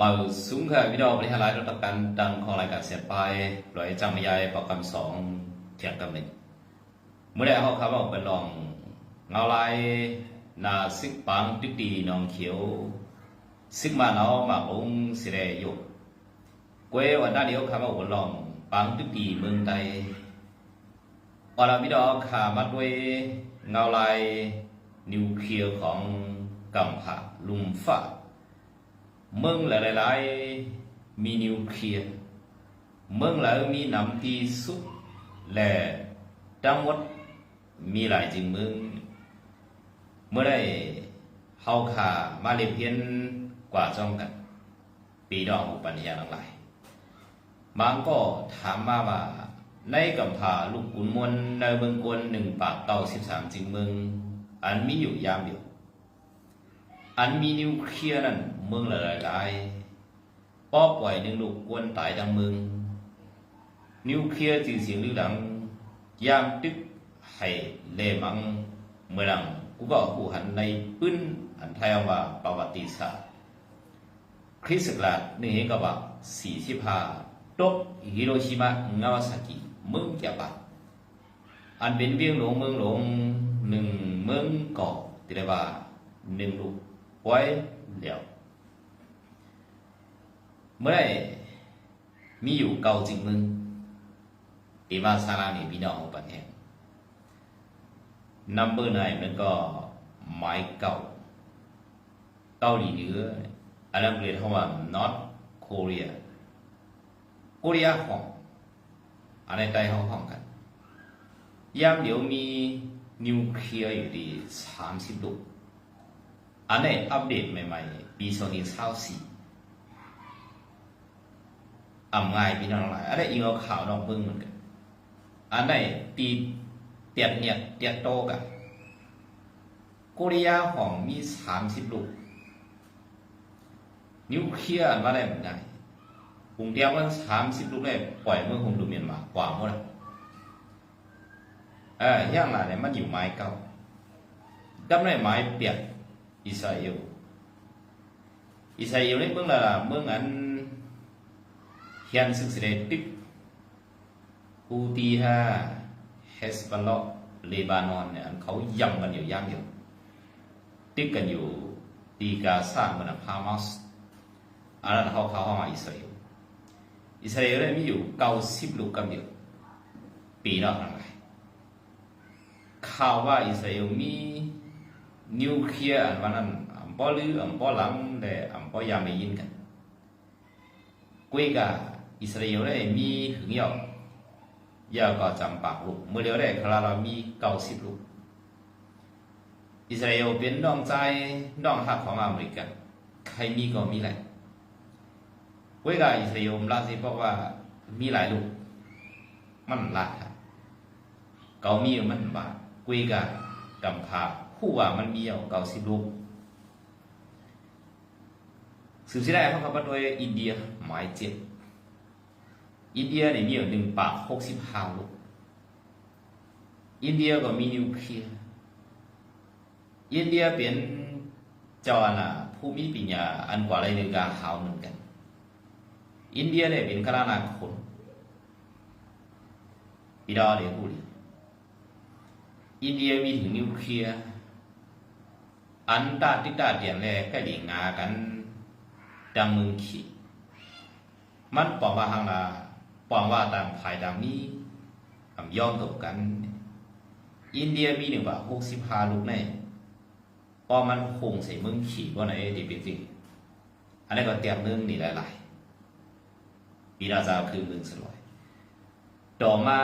มาสูงค่ะวิดีโอที่หายระดับการดังของรายการเสียไปลอยจังมยายประกำสองเทียงกันหนึ่งเมื่อได้เขาครับว่าเป็นลองเงาลายนาซิกปังติ๊กดีนองเขียว ซิกมาเนามาองสิเรยุกวยวันนั้นเดียวครับว่าวันลองปังติ๊กดีเมืองใดวันละวิดีโอค่ะมาด้วยเงาลายนิวเคลียร์ของกัมพาลุมฟ้า มืองหลายๆมีนิวเคลียร์มืองหลายมีน้ำที่สุดและจังหวัดมีหลายจึงมืองเมื่อได้เฮาขามาเรียนเพียนกว่าจ้องกัน ปีดอกอุปัญญาทั้งหลายบางก็ถามมาว่าในกำพาลูกขุนมวลในเมืองกวนหนึ่งปากเก้าสิบสามจึงมืองอันมีอยู่ยามเดียว อันมีนิวเคลียร์นั่นเมืองหลายๆป้อปล่อยหนึ่งลูกกวนตายทั้งเมืองนิวเคลียร์จื่อเสียงลือหลังยามตึกให้เลมัง เมื่อหลังกูก็ผู้หันในปื้นอันไทยว่าประวัติศาสตร์ คริสต์ศักราชหนึ่งเฮกะบะสี่สิบห้าตกฮิโรชิมะงาวาซากิเมืองญี่ปุ่นอันเป็นเวียงหลวงเมืองหลวงหนึ่งเมืองเกาะที่เรียกว่าหนึ่งลูก ไว้เดียวเมื่อไรมีอยู่เก่าจริงมึงตีมาซาลานี่พี่น้องปันแห่งนัมเบอร์ไนมันก็ไม้เก่าเกาหลีเหนืออันนั้นเรียกว่า North Korea โคเรียของอันนี้ใกล้ห้องห้องกันยามเดี๋ยวมีนิวเคลียร์อยู่ที่สามสิบลูก อันนี้อัปเดตใหม่ๆปี2024อ่ำง่ายพี่น้องหลายอันนี้อิงเอาข่าวน้องเบิ่งเหมือนกันอันนี้ตีเตียดเนี่ยเตียดโตกันโคเรียของมี30ลูกนิวเคลียร์อันว่าได้เหมือนกันกรุงเทพมัน30ลูกเลยปล่อยเมื่องคงดูเมียนมากว่าหมดเลยเออย่างไรเนี่ยมันอยู่ไม้เก่าดำในไม้เปียก อิสราเอลอิสราเอลนี่เมืองละเมืองอันเฮียนซึ่งสิได้ติดฮูตีฮาเฮสบอลเลเลบานอนเนี่ยอันเขายำกันอยู่ย่างอยู่ติดกันอยู่ตีกาซาเมืองฮามาสอันนั้นเขาเขาเข้ามาอิสราเอลอิสราเอลเนี่ยมีอยู่เก้าสิบลูกกันเดียวปีนอกนั่นไงข่าวว่าอิสราเอลมี นิวเคลียร์อันวันนั้นอันปอลืออันปอหลังแต่อันปอยามไม่ยินกันกุยกาอิสราเอลได้มีถึงยาวยาวก็จำปากลูกเมื่อเดียวได้คาราเรามีเก้าสิบลูกอิสราเอลเป็นน้องใจน้องหักของอเมริกันใครมีก็มีแหละกุยกาอิสราเอลลาสิเพราะว่ามีหลายลูก มันลาดครับเกามีมันบาดกุยกากำพา ผู้ว่ามันมีเอาเก่าสิบลูกสืบสิได้เพราะเขาโดยอินเดียหมายเจ็ดอินเดียเนี่ยมีอยู่หนึ่งปากหกสิบห้าลูกอินเดียก็มีนิวเคลียร์อินเดียเป็นจ้าหน้าผู้มีปัญญาอันกว่าอะไรหนึ่งกาหาวเหมือนกัน อินเดียเนี่ยเป็นกระนาคนปีดาเดียพูดอินเดียมีถึงนิวเคลียร์ อันตาติตาเดียนแลก็ดีงากันดังมึงขีมันปองว่าหางลาปองว่าต่างภายต่างมีคำย่อมตกกัน อินเดียมีหนึ่งว่าหกสิบห้าลูกแน่พอมันคงใส่มึงขี่ว่าไหนดีเป็นจริงอันนี้ก็เตรียมเรื่องนี่หลายๆปีนาจาคือเมืองสลอยต่อมา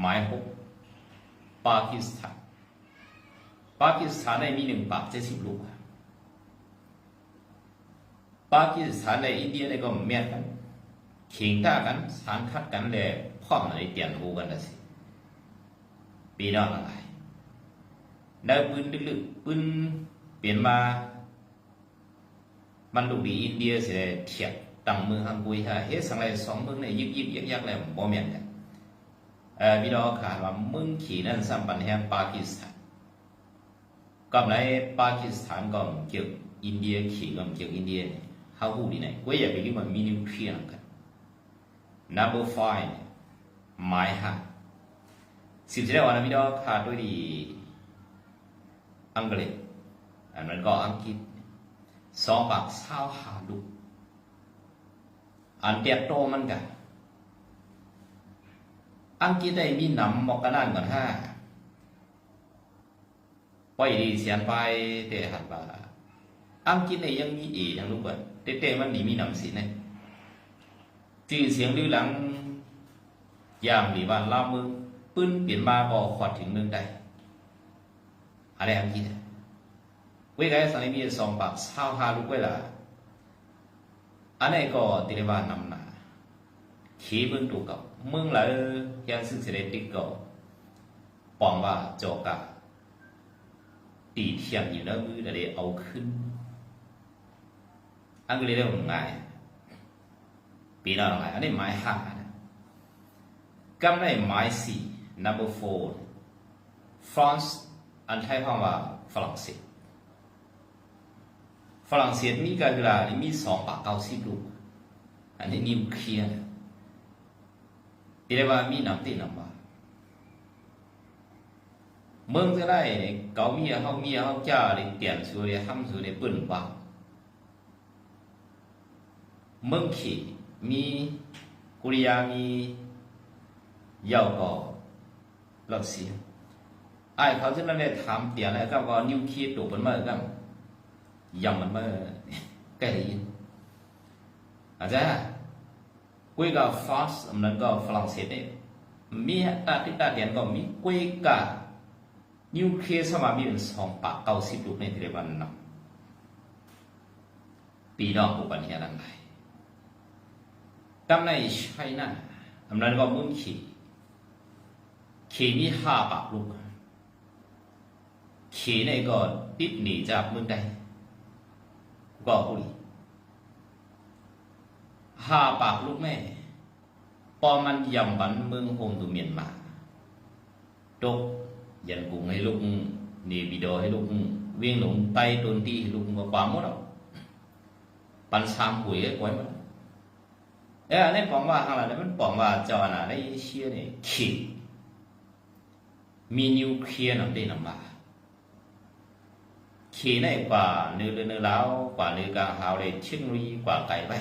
หมายหกปากีสถาน ปากีสถานในมีหนึ่งปากเจ็ดสิบลูกปากีสถานในอินเดียในก็เมียนกันเข่งต้ากันสารคัดกันเลยพ่อมในเปลี่ยนหูกันนะสิปีนอกอะไรได้ปืนลึกๆปืนเปลี่ยนมา มันลูกดีอินเดียเสียเทียบตั้งมือฮังกุยฮะเฮ็ดสังไรสองมือในยิบยิบยักยักแล้วบ่เมียนกันเอ่อพี่น้องขาดว่ามึงขี่นั่นสัมปันแห่งปากีสถาน 刚来巴基斯坦刚叫印度去刚叫印度好护理呢，我也被你们 minimum three 那个 number five หมายหาสิบเจ็ดวันมิดอกขาดด้วยดีอังกฤษอันนั้นก็อังกฤษสองปากเศร้าหาดุอันเดียโตมันกันอังกฤษได้มีหนำมอกกันนั่นก่อนห้า ปล่อยดีเสียนไปเตะหัดบาอังกฤษเนยังมีเอยังรู้ก่อนเตะๆมันหนีมีหนำสิเนี่ยจื่อเสียงลือหลังย่างหลีบ้านลาเมืองปื้นเปลี่ยนมาก็ขอดถึงเมืองใดอะไรอังกฤษอะเว้ยไกสันนิมีสองปากเศร้าหาลูกเวลาอันนี้ก็ติเรบานำหนาขีเมืองตูกับเมืองละยังซึ่งเสด็จติกก็ปองว่าโจกะ ตีเทียมอยู่แล้วมือเดี๋ยวเอาขึ้น อังกฤษได้ผมง่ายปีหน้าอะไรอันนี้ไม้ห่านะกำไรไม้สี่ number four France อันไทยความว่าฝรั่งเศสฝรั่งเศสมีการเวลาีมีสองปากเก้าสิบลูกอันนี้นิวเคลียร์ที่เรียกว่ามีน้ำตีน้ำบา เมืองจะได้เกาเมียเฮาเมียเฮาเจ้าเลยเตียนสูเลยห้ำสูเลยปืนบ้าเมืองขี่มีกุริยามียาวก่อลักเสียไอเขาจะนั่นเลยถามเตียนแล้วก็ว่านิ้วคีดกเป็นเมื่อกันยำมันเมื่อใกล้ยินอาจารย์กุยกับฟาสมันก็ฝรั่งเศสเนี่ยมีอาทิตย์เดียนก็มีกุยกับ นิวเคลียสมามีเป็นสองปากเก้าสิบลูกในเทเลวันนำปีนอกอุปันเฮียนังไงกำในไชน่าอำนั้นก็มึงขี่ขีมีห้าปากลูกขีในก็ติดหนีจากเมืองใดก็หุยห้าปากลูกแม่พอมันยำบันเมืองฮงตุเมียนมาตก ยันกุงให้ลูกนี่บิดอให้ลูกวิ่งหลงไตตนที่ลูกก็ความหมดอะปันสามหวยไว้หมดเอ้อันนี้ปองว่าอะไรนี่มันปองว่าเจ้าหน้าได้เชี่ยเนี่ยขีมีนิวเคลียร์นำได้นำมาขีในกว่าเนื้อเนื้อแล้วกว่าเนื้อกลางหาวเลยเชิงรีกว่าไก่ไป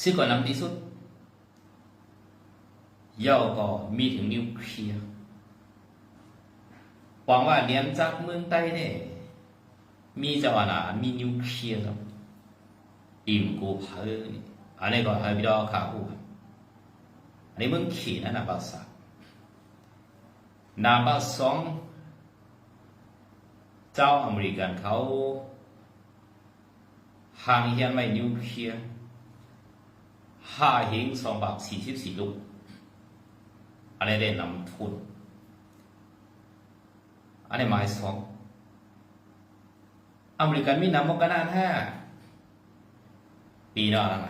ซึ่งก่อนนำที่สุดย่อก็มีถึงนิวเคลียร์ หวังว่าเนียนจากเมืองใต้เนี่ยมีเจ้าหน้ามีนิวเคลียร์ครับอิมกูเพอนี่อันนี้ก็ให้พี่ดอขาหูอันนี้เมืองขีนะนะภาษานาบาสองเจ้าอเมริกันเขาห่างเฮียนไม่นิวเคลียร์ห้าหิงสองบาทสี่สิบสี่ลูกอันนี้ได้นำทุน อันนี้หมายสองอเมริกันมีนำมกนานห้าปีน้าอะไร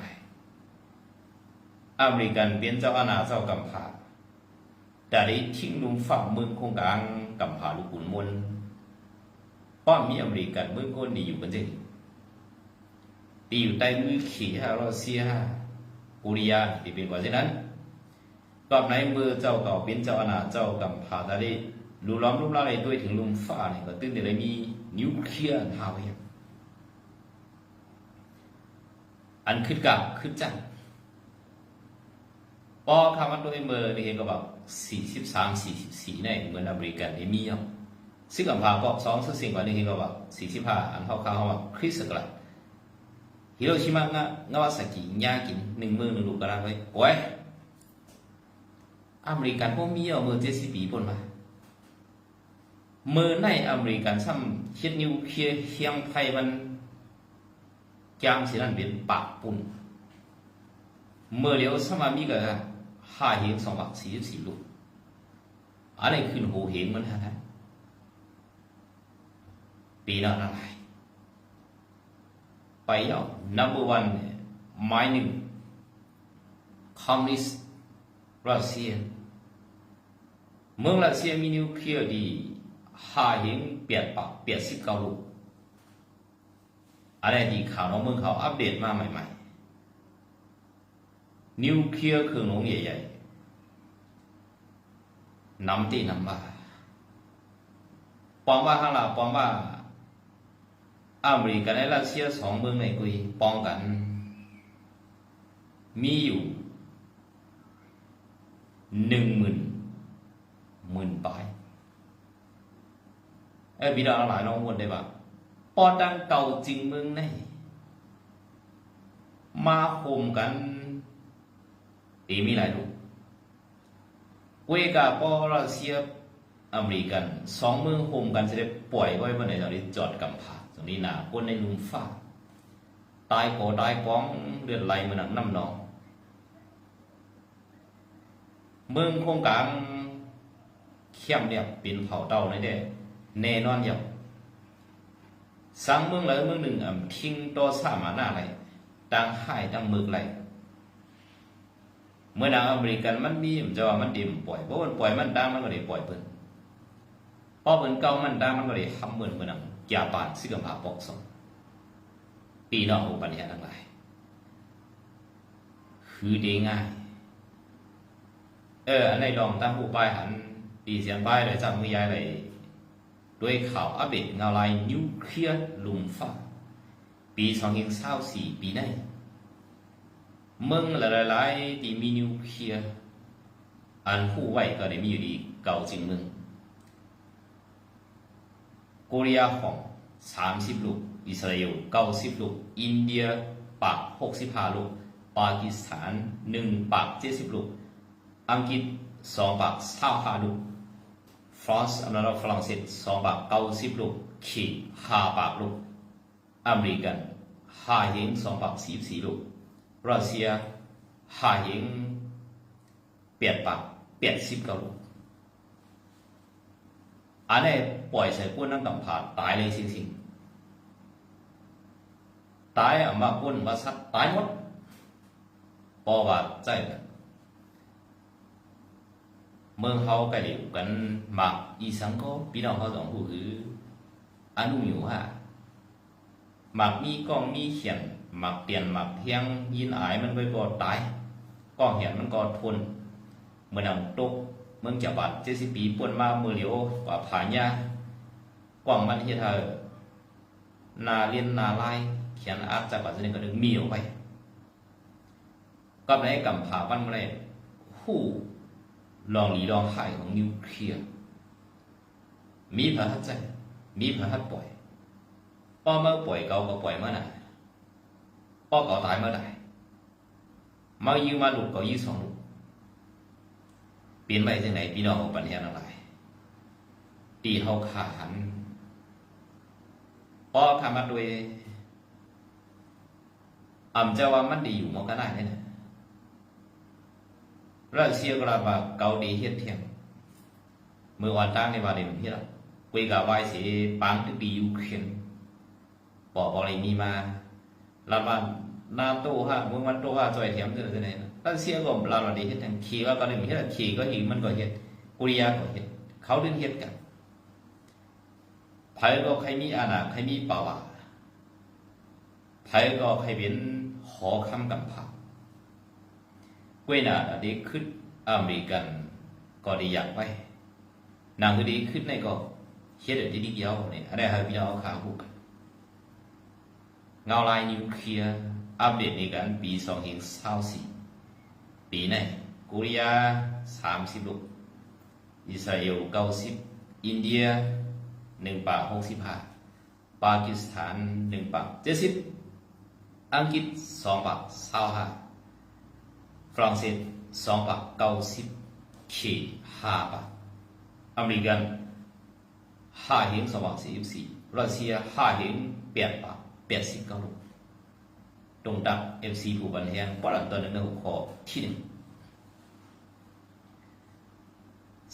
อเมริกันเป็นเจ้าอาณาเจ้ากำพา đã đấy thiên đúng phạm mương không càng cầm phá lục cuốn môn ป้อมมีอเมริกันเมื่อคนดีอยู่กันจริงดีอยู่ใต้มือขี่ฮารัสเซียกุริยาที่เป็นกว่าเช่นนั้นกอบในมือเจ้าเก่าเป็นเจ้าอาณาเจ้ากำพาตาได้ รูล้อมรูปร่างด้วยถึงลมฟ้าเนี่ยก็ตึ้งแต่ได้มีนิวเคลียร์ทาวเองอันขึ้นกับขึ้นจังพอคำว่าตัวเมอร์นี่เองก็แบบสี่สิบสามสี่สิบสี่ในเหมือนอเมริกันที่มีอะซึ่งกับพาก็สองสิ่งกว่านี้เองก็แบบสี่สิบห้าอันเขาเขาว่าคริสต์กละฮิโรชิมะงะงาวาซากิยากินหนึ่งมือหนึ่งลูกกระไรไว้โอ้ยอเมริกันพวกมีอะเมื่อเจ็ดสิบปีปนมา เมื่อในอเมริกันซ้ำคิดนิวเคลียร์เฮียงไทยมันจางสินันเป็นปากปุ่นเมื่อเลี้ยวสมามีก็ห้าเหงสองบาทสี่สี่ลูกอันนี้ขึ้นหูเหงมันนะปีหน้าอะไรไปยาว number one หมายหนึ่งคอมมิวนิสต์รัสเซียเมืองรัสเซียมีนิวเคลียร์ดี ห้าเหงเปียดปากเปียดสิบเก้าลูกอะไรที่ข่าวน้องเมืองเขาอัปเดตมาใหม่ ๆ นิวเคลียร์เครื่องลงใหญ่ๆนำตีนำบ่าปองว่าข้างหลังปองว่าอเมริกันและรัสเซียสองเมืองในกุยป้องกัน มีอยู่หนึ่งหมื่นหมื่นปลาย เอ้ยพี่น้องหลายน้องวนได้ปะปอดังเก่าจริงมืองไหนมาข่มกันตีมีหลายลูกเวกาปอรัสเซียอเมริกันสองมืองข่มกันจะได้ปล่อยไว้เมื่อไหร่ตอนนี้จอดกำผาตรงนี้หนาก้นในลุมฟ้าตายโกตายก้องเลือดไหลมันหนักน้ำนองเมืองโครงการเข้มเนี่ยเป็นเผาเต้าในเด้ แน่นอนอย่างสังเมืองเลเมืองหนึ่งอ่ำทิ้งตัวสามาหน้าไรดังหายดังมึกไรเมื่อนางอเมริกันมันมีมันจะว่ามันดิมปล่อยเพราะมันปล่อยมันดังมันก็ได้ปล่อยเปิ้นพอเปิ้นเก่ามันดังมันก็ได้ทำเหมือนเมื่อนางยาปานซิกำผาปอกสองปีนอกอุปัญญาทั้งหลาย คือดีง่ายเอออันในลองตั้งผู้ป้ายหันปีเสียนป้ายเลยจำมือยายเลย ด้วยข่าวอัปเดตเงาลายนิวเคลียร์ลุมฟ้าปีสองพันเศร้าสี่ปีในเมืองหลายๆที่มีนิวเคลียร์อันผู้ไว้ก็ได้มีอยู่ดีเก่าจริงเมืองโกเรียของสามสิบลูกอิสราเอลเก้าสิบลูกอินเดียปากหกสิบห้าลูกปากีสถานหนึ่งปากเจ็ดสิบลูกอังกฤษสองปากเศร้าห้าลูก รานซ์อเมริกาฝรั่งเศสสองปากเก้าสิบลูกขีดห้าปากลูกอเมริกันห้าเหงสองปากสี่สี่ลูกรัสเซียห้าเหงแปดปากแปดสิบเก้าลูกอันนี้ปล่อยใส่ก้นนั่งกำผาดตายเลยจริงๆตายอะมาก้นมาซัดตายหมดปอว่าใจเลย เมื่อเขาไก่เหลียวกันหมักอีสังก็พี่น้องเขาสองผู้คืออนุอยู่ฮะหมักมีกล้องมีเขียนหมักเปลี่ยนหมักเที่ยงยินอายมันไปกอดตายกล้องเหียนมันกอดทนเมื่อนังตกเมืองจับบัดเจสิปีป่วนมาเมื่อเหลียวกว่าผาญากล้องมันเฮ็ดเธอนาเลียนนาไล่เขียนอาร์ตจับบัดจะนึงก็นึงมีออกไปก็ในกำผาบ้นเมื่อไรผู้ ลองหลีลองหายของนิวเคลียร์มีพระหัตใจมีพระหัตปล่อยป้อเมื่อปล่อยเก่าก็ปล่อยเมื่อไหร่ป้อเก่าตายเมื่อไหร่มายืมมาหลุดก็ยืมสองหลุดเปลี่ยนไปที่ไหนพี่น้องของปัญญาทั้งหลายตีเขาขาหันป้อทำมาด้วยอ่ำจะว่ามันดีอยู่มันก็ได้เลยนะ รัสเซียก็รับว่าเกาหลีเฮ็ดเทียงเมื่อวันตั้งในวันเดียวที่ละคุยกับวายสีปังที่ปียูเครนบอกบอกอะไรมีมาลาบานนาโต้ฮะเมื่อวันโตฮะจอยเทียมที่ไหนรัสเซียก็ลาบาดีเฮ็ดเทางขี่ก็ก็เลยมีเฮ็ดขี่ก็หิมันก็เฮ็ดกุริยาก็เฮ็ดเขาเดินเฮ็ดกันไผก็ใครมีอาณาใครมีป่าวะไผก็ใครเป็นหอคำก ကွေးနာတာဒီခွတ်အမေရိကန်ကော်ဒီယာပိုင်နာငူဒီခွတ်နိုင်ကောရဲတဲ့ဒီဒီပြောင်းနေအဲ့ဒါဟာပြောင်းအခါဟုတ်ငေါလိုင်းနျူကလ িয়ার အပ်ဒေ့နေကန်ปีไหนกุริยาสามสิบลูกอิสราเอลเก้าสิบอินเดียหนึ่งป่าหกสิบห้าปากีสถานหนึ่งป่าเจ็ดสิบอังกฤษสองป่าเศร้ห้า ฝรั่งเศสสองปากเก้าสิบขีดห้าปากอเมริกันห้าเหงสองปากสี่สิบสี่รัสเซียห้าเหงแปดปากแปดสิบเก้าลูกตรงดักเอฟซีผู้บันเทิงปลันตัวหนึ่งในหัวข้อที่หนึ่ง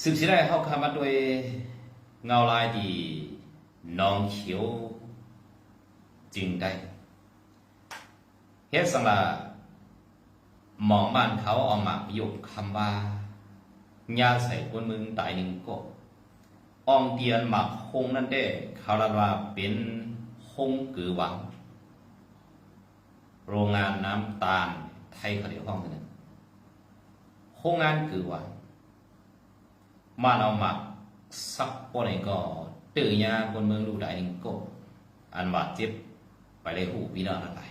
สืบสิได้เข้าคำมาโดยเงาลายดีน้องเขียวจึงได้เฮ็ดสังลา หมองบ้านเขาเอาหมากยกคำว่าญาใส่คนมึงตายหนึ่งก็อองเตียนหมักคงนั่นเด้เขาละว่าเป็นคงกือหวัง โรงงานน้ำตาลไทยเขาเรียกห้องนึงโรงงานคือหว่ามันเอาหมักซักปนไอ้ก็ตื่นยาคนเมืองรู้ได้นี่ก็อันบาดเจ็บไปเลยหูพี่น้องอะไร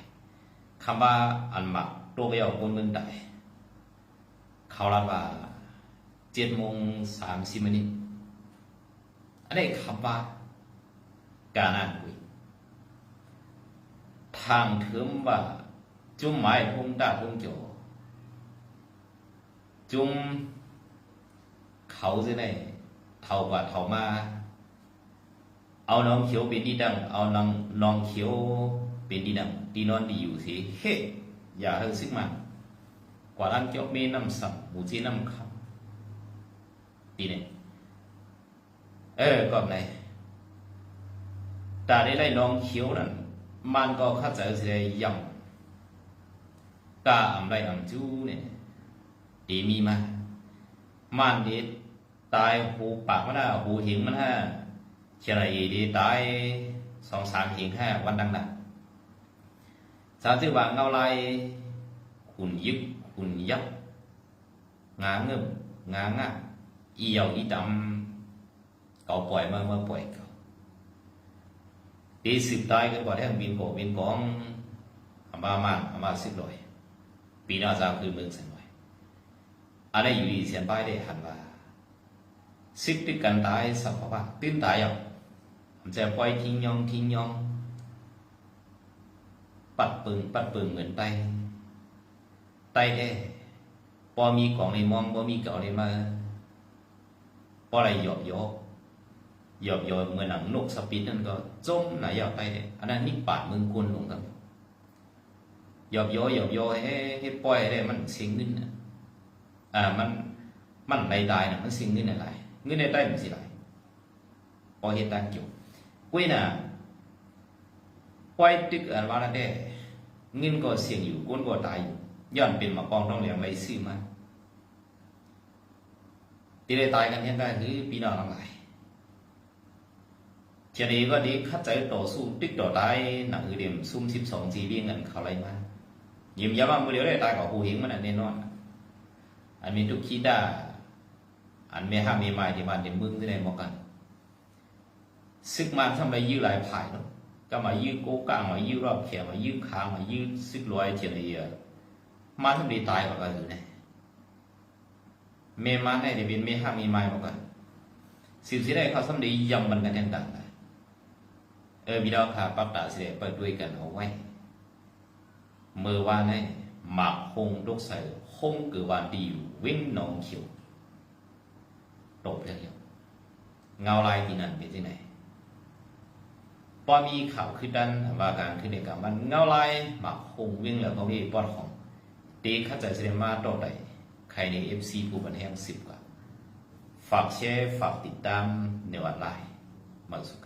คำว่าอันหมัก ตัวก็ยาคนเมืองใดเขารับว่าเจ็ดโมงสามสิบนาทีอันนี้คำว่าการอ่านคุยทางเถิมว่าจุ่มหมายพงดาพงโจจุ่มเขาจะไหนเท่ากว่าเท่ามา เอาน้องเขียวเป็นดีดัง เอาน้องน้องเขียวเป็นดีดังดีนอนดีอยู่สิเฮ้ อย่าเฮงซึกมากว่าร้านเกี่ยวเมน้ำสับหมูจีน้ำขับดีเนี่ยเออก่อนไหนแต่ได้ได้น้องเขียวนั่นมันก็เข้าใจสิได้ยังกาอำไรอำจูเนี่ยดีมีมามันดีตายหูปากมันฮะหูหิงมันฮะเชียงรายดีตายสองสามเหงห้าวันดังนักสาวที่ว่าเงาลายขุนยึกขุนยับงาเงิบงางะอีเยาอีดำเก่าปล่อยมาเมื่อปล่อยเก่าปีสิบตายกันกว่าแท่งบินโกบินกองอามามันอามาสิบลอยปีหน้าจะคือเมืองเสียหน่อยอันนี้อยู่ดีเสียนป้ายได้หันว่าสิบติดกันตายสักว่าตื่นตายอะผมจะปล่อยทิ้งยองทิ้งยอง ปัดปึงปัดปึงเหมือนไตไตแอ่พอมีกล่องในมองพอมีเก่าในมาพออะไรหยอบยอกหยอบยอเหมือนหนังนกสปิดนั่นก็จมไหนหยอบไปอันนั้นนี่ปาดมึงกุนลงกันหยอบยอหยอบยอให้ให้ปล่อยได้มันเสียงเงินน่ะอ่ามันมันใดๆน่ะมันเสียงเงินอะไรเงินในใต้มันสิไหลพอเหตุการณ์เกี่ยวกุ้ยน่ะ ปล่อยตึกอันว่าละได้เงินก็เสี่ยงอยู่ก้นก็ตายอยู่ย้อนเป็นมากองต้องเหลียงไปซื้อมาที่ได้ตายกันเนี่ยได้คือพี่น้องทั้งหลายเทียนี้ก็ดีคัดใจต่อสู้ตึกต่อตายหนังอือเดียมซุ่มสิบสองจีบีเงินเขาไรมายิ้มย้ำว่ามือเดียวได้ตายกับหูหิงมันอันแน่นอนอันมีทุกขีดาอันเมีห้ามีมาที่บ้านที่มึงที่ไหนมอกันซึกมาทำไรยื้อหลายผายเนาะ ก็มายื้อโกกางมายื้อรอบแขนมายื้อขามายื้อซึกลอยเทียนไอ้เหี้ยมาทำดีตายกว่ากันอยู่เนี่ยเมมาให้เดี๋ยวเป็นเมห้ามีไม้มอกันสิ่งที่ได้เขาทำดียำมันกันแทนต่างกันเออพี่ดาวขาปับตาเสียเปิดด้วยกันเอาไว้เมื่อวานนี้หมากคงลูกใส่คงเกิดวันดีอยู่วิ่งหนองเขียวตกแล้วเงาลายที่นั่นเป็นที่ไหน ปอมีข่าวขึ้นดันว่าการขึ้นในกับมันเงาลายหมักคงวิ่งแล้วก็มีปอดของตีเข้าใจเสด็จมาต่อใดใครในเอฟซีผู้บันแห่งสิบกว่า ฝากแชร์ฝากติดตามในวันไลน์มาสุข